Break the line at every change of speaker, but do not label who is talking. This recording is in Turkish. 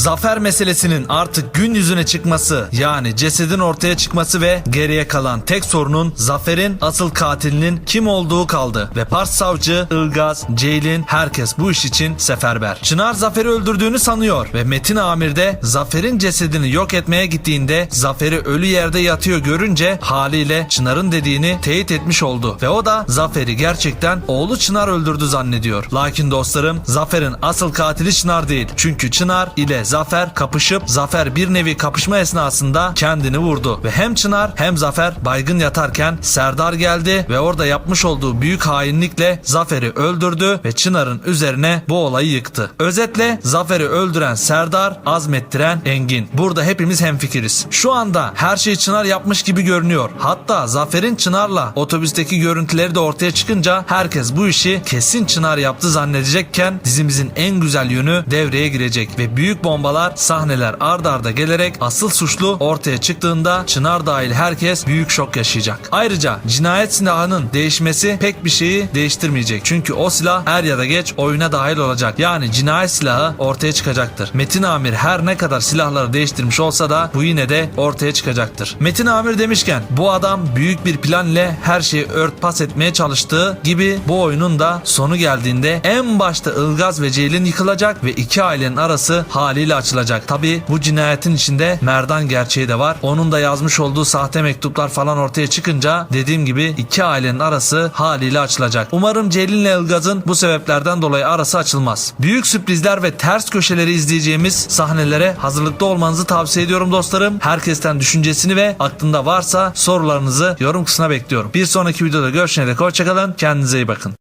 Zafer meselesinin artık gün yüzüne çıkması yani cesedin ortaya çıkması ve geriye kalan tek sorunun Zafer'in asıl katilinin kim olduğu kaldı. Ve Pars savcı, Ilgaz, Ceylin herkes bu iş için seferber. Çınar Zafer'i öldürdüğünü sanıyor ve Metin Amir de Zafer'in cesedini yok etmeye gittiğinde Zafer'i ölü yerde yatıyor görünce haliyle Çınar'ın dediğini teyit etmiş oldu. Ve o da Zafer'i gerçekten oğlu Çınar öldürdü zannediyor. Lakin dostlarım Zafer'in asıl katili Çınar değil. Çünkü Çınar ile Zafer kapışıp Zafer bir nevi kapışma esnasında kendini vurdu. Ve hem Çınar hem Zafer baygın yatarken Serdar geldi ve orada yapmış olduğu büyük hainlikle Zafer'i öldürdü ve Çınar'ın üzerine bu olayı yıktı. Özetle Zafer'i öldüren Serdar, azmettiren Engin. Burada hepimiz hemfikiriz. Şu anda her şey Çınar yapmış gibi görünüyor. Hatta Zafer'in Çınar'la otobüsteki görüntüleri de ortaya çıkınca herkes bu işi kesin Çınar yaptı zannedecekken dizimizin en güzel yönü devreye girecek ve büyük bombalar sahneler ard arda gelerek asıl suçlu ortaya çıktığında Çınar dahil herkes büyük şok yaşayacak. Ayrıca cinayet silahının değişmesi pek bir şeyi değiştirmeyecek. Çünkü o silah er ya da geç oyuna dahil olacak. Yani cinayet silahı ortaya çıkacaktır. Metin Amir her ne kadar silahları değiştirmiş olsa da bu yine de ortaya çıkacaktır. Metin Amir demişken bu adam büyük bir plan ile her şeyi örtbas etmeye çalıştığı gibi bu oyunun da sonu geldiğinde en başta Ilgaz ve Ceylin yıkılacak ve iki ailenin arası haliyle açılacak. Tabi bu cinayetin içinde Merdan gerçeği de var. Onun da yazmış olduğu sahte mektuplar falan ortaya çıkınca dediğim gibi iki ailenin arası haliyle açılacak. Umarım Ceylin ile Ilgaz'ın bu sebeplerden dolayı arası açılmaz. Büyük sürprizler ve ters köşeleri izleyeceğimiz sahnelere hazırlıklı olmanızı tavsiye ediyorum dostlarım. Herkesten düşüncesini ve aklında varsa sorularınızı yorum kısmına bekliyorum. Bir sonraki videoda görüşene dek hoşçakalın. Kendinize iyi bakın.